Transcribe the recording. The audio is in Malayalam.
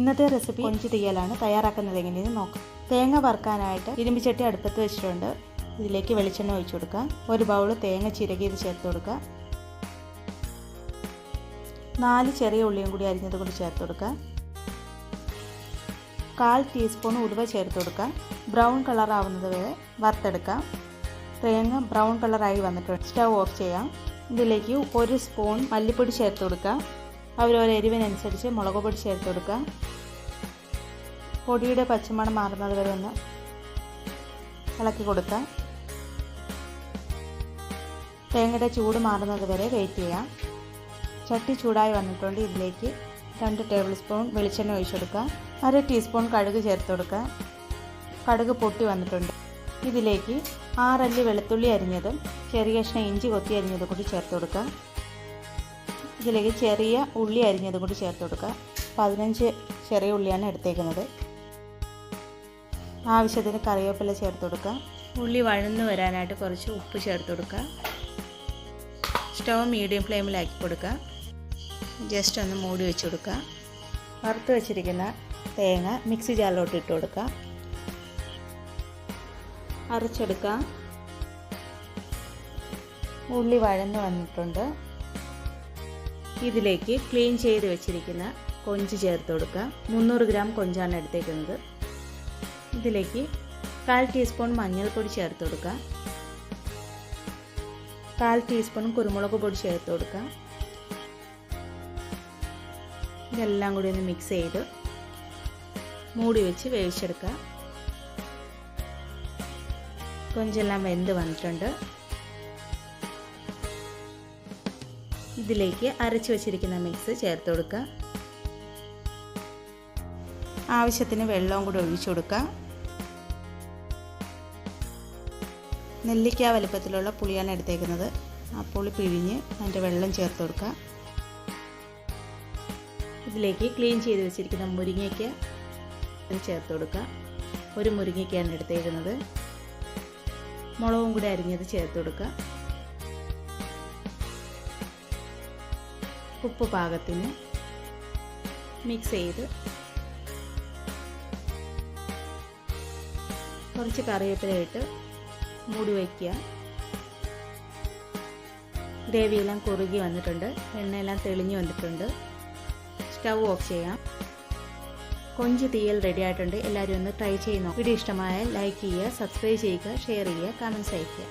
ഇന്നത്തെ റെസിപ്പി കൊഞ്ച് തീയലാണ് തയ്യാറാക്കുന്നത് എങ്ങനെയെന്ന് നോക്കാം. തേങ്ങ വറുക്കാനായിട്ട് ഇരുമ്പിച്ചട്ടി അടുപ്പത്ത് വെച്ചിട്ടുണ്ട്. ഇതിലേക്ക് വെളിച്ചെണ്ണ ഒഴിച്ചു കൊടുക്കുക. ഒരു ബൗൾ തേങ്ങ ചിരകിയത് ചേർത്ത് കൊടുക്കുക. നാല് ചെറിയ ഉള്ളിയും കൂടി അരിഞ്ഞത് കൂടി ചേർത്ത് കൊടുക്കുക. കാൽ ടീസ്പൂൺ ഉലുവ ചേർത്ത് കൊടുക്കുക. ബ്രൗൺ കളർ ആവുന്നത് വരെ വറുത്തെടുക്കാം തേങ്ങ ബ്രൗൺ കളറായി വന്നിട്ടുണ്ട്. സ്റ്റവ് ഓഫ് ചെയ്യാം. ഇതിലേക്ക് ഒരു സ്പൂൺ മല്ലിപ്പൊടി ചേർത്ത് കൊടുക്കുക. അവരവരെ എരിവിനനുസരിച്ച് മുളക് പൊടി ചേർത്ത് കൊടുക്കുക. പൊടിയുടെ പച്ചമണം മാറുന്നത് വരെ ഒന്ന് ഇളക്കി കൊടുക്കുക. തേങ്ങയുടെ ചൂട് മാറുന്നത് വരെ വെയിറ്റ് ചെയ്യാം ചട്ടി ചൂടായി വന്നിട്ടുണ്ട് ഇതിലേക്ക് രണ്ട് ടേബിൾ സ്പൂൺ വെളിച്ചെണ്ണ ഒഴിച്ചു കൊടുക്കുക. അര ടീസ്പൂൺ കടുക് ചേർത്ത് കൊടുക്കുക. കടുക് പൊട്ടി വന്നിട്ടുണ്ട്. ഇതിലേക്ക് ആറല്ലി വെളുത്തുള്ളി അരിഞ്ഞതും ചെറിയ കഷ്ണം ഇഞ്ചി കൊത്തി അരിഞ്ഞതും കൂടി ചേർത്ത് കൊടുക്കുക. ഇതിലേക്ക് ചെറിയ ഉള്ളി അരിഞ്ഞതും കൂടി ചേർത്ത് കൊടുക്കുക. പതിനഞ്ച് ചെറിയ ഉള്ളിയാണ് എടുത്തേക്കുന്നത്. ആവശ്യത്തിന് കറിവേപ്പില ചേർത്ത് കൊടുക്കുക. ഉള്ളി വഴന്നു വരാനായിട്ട് കുറച്ച് ഉപ്പ് ചേർത്ത് കൊടുക്കുക. സ്റ്റവ് മീഡിയം ഫ്ലെയിമിലാക്കി കൊടുക്കുക. ജസ്റ്റ് ഒന്ന് മൂടി വെച്ച് കൊടുക്കുക. വറുത്ത് വെച്ചിരിക്കുന്ന തേങ്ങ മിക്സി ജാറിലോട്ട് ഇട്ട് കൊടുക്കുക. അരച്ചെടുക്കുക. ഉള്ളി വഴന്നു വന്നിട്ടുണ്ട്. ഇതിലേക്ക് ക്ലീൻ ചെയ്ത് വെച്ചിരിക്കുന്ന കൊഞ്ച് ചേർത്ത് കൊടുക്കുക. മുന്നൂറ് ഗ്രാം കൊഞ്ചാണ് എടുത്തേക്കുന്നത്. ഇതിലേക്ക് കാൽ ടീസ്പൂൺ മഞ്ഞൾപ്പൊടി ചേർത്ത് കൊടുക്കുക. കാൽ ടീസ്പൂൺ കുരുമുളക് പൊടി ചേർത്ത് കൊടുക്കുക. ഇതെല്ലാം കൂടി ഒന്ന് മിക്സ് ചെയ്ത് മൂടി വെച്ച് വേവിച്ചെടുക്കുക. കൊഞ്ചെല്ലാം വെന്ത് വന്നിട്ടുണ്ട്. ഇതിലേക്ക് അരച്ചു വെച്ചിരിക്കുന്ന മിക്സ് ചേർത്ത് കൊടുക്കുക. ആവശ്യത്തിന് വെള്ളവും കൂടി ഒഴിച്ചു കൊടുക്കുക. നെല്ലിക്ക വലുപ്പത്തിലുള്ള പുളിയാണ് എടുത്തേക്കുന്നത്. ആ പുളി പിഴിഞ്ഞ് അതിന്റെ വെള്ളം ചേർത്ത് കൊടുക്കുക. ഇതിലേക്ക് ക്ലീൻ ചെയ്ത് വെച്ചിരിക്കുന്ന മുരിങ്ങയ്ക്ക് ചേർത്ത് കൊടുക്കുക. ഒരു മുരിങ്ങയ്ക്കാണ് എടുത്തേക്കുന്നത്. മുളകും കൂടി അരിഞ്ഞത് ചേർത്ത് കൊടുക്കുക. ഉപ്പ് പാകത്തിന് മിക്സ് ചെയ്ത് കുറച്ച് കറിവേപ്പില ഇട്ട് മൂടി വയ്ക്കുക. ഗ്രേവിയെല്ലാം കുറുകി വന്നിട്ടുണ്ട്. എണ്ണയെല്ലാം തെളിഞ്ഞു വന്നിട്ടുണ്ട്. സ്റ്റവ് ഓഫ് ചെയ്യാം. കൊഞ്ച് തീയൽ റെഡി ആയിട്ടുണ്ട്. എല്ലാവരും ഒന്ന് ട്രൈ ചെയ്യുന്നു വീഡിയോ ഇഷ്ടമായാൽ ലൈക്ക് ചെയ്യുക സബ്സ്ക്രൈബ് ചെയ്യുക ഷെയർ ചെയ്യുക കമൻസ് അയയ്ക്കുക.